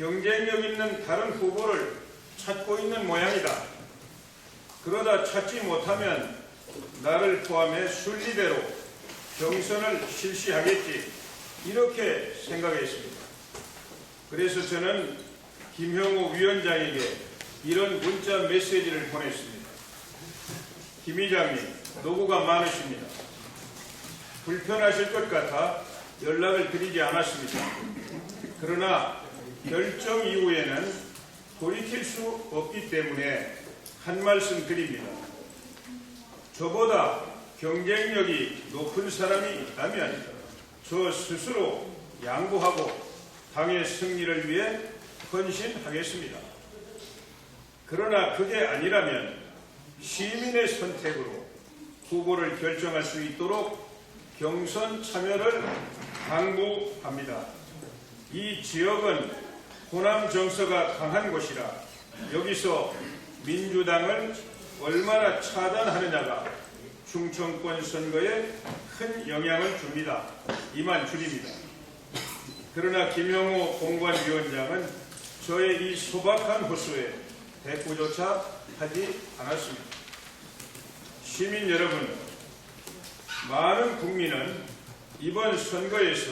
경쟁력 있는 다른 후보를 찾고 있는 모양이다. 그러다 찾지 못하면 나를 포함해 순리대로 경선을 실시하겠지. 이렇게 생각했습니다. 그래서 저는 김형우 위원장에게 이런 문자 메시지를 보냈습니다. 김 의장님, 노고가 많으십니다. 불편하실 것 같아 연락을 드리지 않았습니다. 그러나 결정 이후에는 돌이킬 수 없기 때문에 한 말씀 드립니다. 저보다 경쟁력이 높은 사람이 있다면 저 스스로 양보하고 당의 승리를 위해 헌신하겠습니다. 그러나 그게 아니라면 시민의 선택으로 후보를 결정할 수 있도록 경선 참여를 당부합니다. 이 지역은 호남 정서가 강한 곳이라 여기서 민주당을 얼마나 차단하느냐가 충청권 선거에 큰 영향을 줍니다. 이만 줄입니다. 그러나 김영호 공관위원장은 저의 이 소박한 호소에 대꾸조차 하지 않았습니다. 시민 여러분, 많은 국민은 이번 선거에서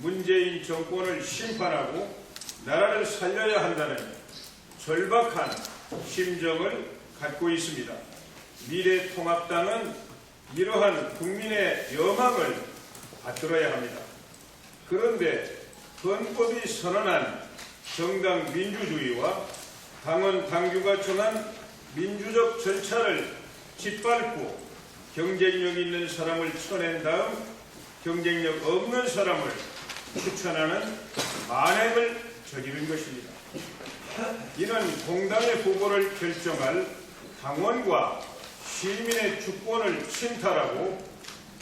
문재인 정권을 심판하고 나라를 살려야 한다는 절박한 심정을 갖고 있습니다. 미래통합당은 이러한 국민의 여망을 받들어야 합니다. 그런데 헌법이 선언한 정당 민주주의와 당원 당규가 정한 민주적 절차를 짓밟고 경쟁력 있는 사람을 쳐낸 다음 경쟁력 없는 사람을 추천하는 만행을 저지른 것입니다. 이는 공당의 후보를 결정할 당원과 시민의 주권을 침탈하고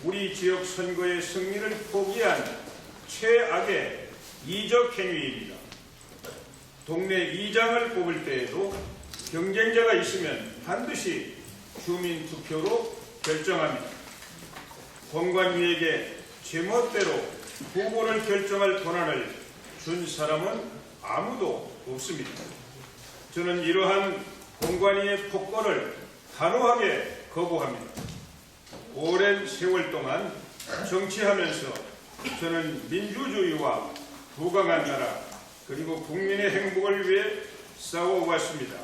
우리 지역 선거의 승리를 포기한 최악의 이적 행위입니다. 동네 이장을 뽑을 때에도 경쟁자가 있으면 반드시 주민 투표로 결정합니다. 공관위에게 제멋대로 후보를 결정할 권한을 준 사람은 아무도 없습니다. 저는 이러한 공관위의 폭거를 단호하게 거부합니다. 오랜 세월 동안 정치하면서 저는 민주주의와 부강한 나라 그리고 국민의 행복을 위해 싸워왔습니다.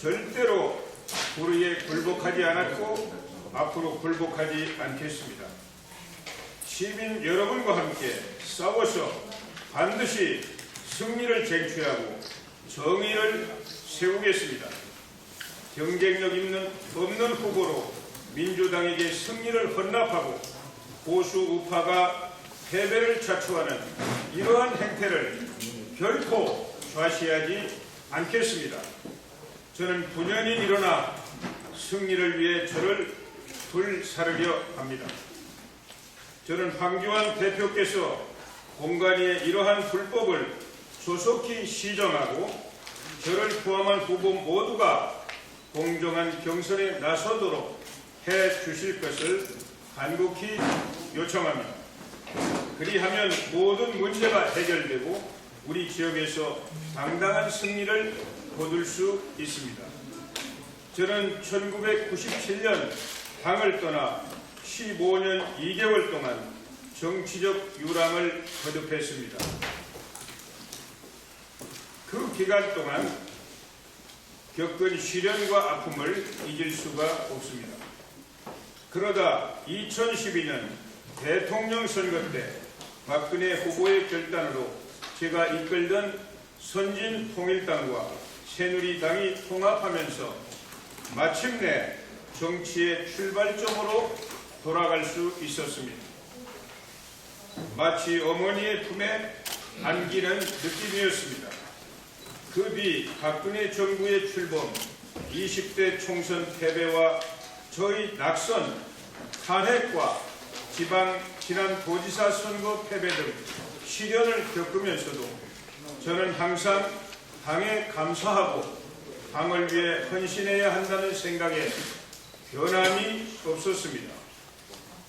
절대로 불의에 굴복하지 않았고 앞으로 굴복하지 않겠습니다. 시민 여러분과 함께 싸워서 반드시 승리를 쟁취하고 정의를 세우겠습니다. 경쟁력 있는 없는 후보로 민주당에게 승리를 헌납하고 보수 우파가 패배를 자초하는 이러한 행태를 결코 좌시하지 않겠습니다. 저는 분연히 일어나 승리를 위해 저를 불사르려 합니다. 저는 황교안 대표께서 공간위의 이러한 불법을 조속히 시정하고 저를 포함한 후보 모두가 공정한 경선에 나서도록 해 주실 것을 간곡히 요청합니다. 그리하면 모든 문제가 해결되고 우리 지역에서 당당한 승리를 거둘 수 있습니다. 저는 1997년 당을 떠나 15년 2개월 동안 정치적 유랑을 거듭했습니다. 그 기간 동안 겪은 시련과 아픔을 잊을 수가 없습니다. 그러다 2012년 대통령 선거 때 박근혜 후보의 결단으로 제가 이끌던 선진 통일당과 새누리당이 통합하면서 마침내 정치의 출발점으로 돌아갈 수 있었습니다. 마치 어머니의 품에 안기는 느낌이었습니다. 그뒤 박근혜 정부의 출범, 20대 총선 패배와 저희 낙선, 탄핵과 지방 지난 도지사 선거 패배 등 시련을 겪으면서도 저는 항상 당에 감사하고 당을 위해 헌신해야 한다는 생각에 변함이 없었습니다.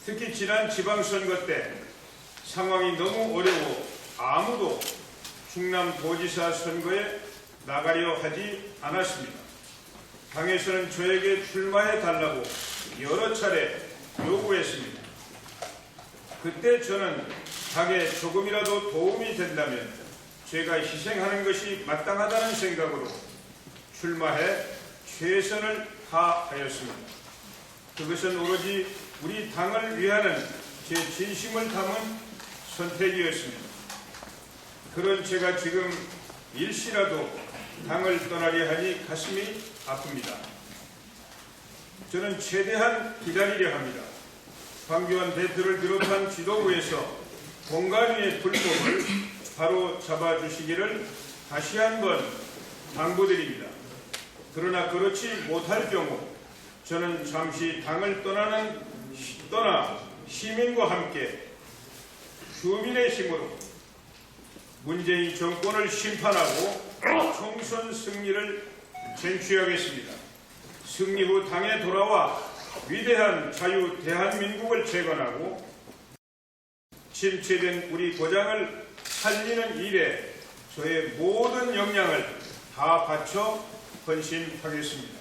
특히 지난 지방선거 때 상황이 너무 어려워 아무도 충남 도지사 선거에 나가려 하지 않았습니다. 당에서는 저에게 출마해 달라고 여러 차례 요구했습니다. 그때 저는 당에 조금이라도 도움이 된다면 제가 희생하는 것이 마땅하다는 생각으로 출마해 최선을 다하였습니다. 그것은 오로지 우리 당을 위하는 제 진심을 담은 선택이었습니다. 그런 제가 지금 일시라도 당을 떠나려 하니 가슴이 아픕니다. 저는 최대한 기다리려 합니다. 황교안 대표를 비롯한 지도부에서 공간 위의 불법을 바로 잡아주시기를 다시 한번 당부드립니다. 그러나 그렇지 못할 경우 저는 잠시 당을 떠나는 시- 떠나 시민과 함께 주민의 힘으로 문재인 정권을 심판하고 총선 승리를 쟁취하겠습니다. 승리 후 당에 돌아와 위대한 자유 대한민국을 재건하고 침체된 우리 고장을 살리는 일에 저의 모든 역량을 다 바쳐 헌신하겠습니다.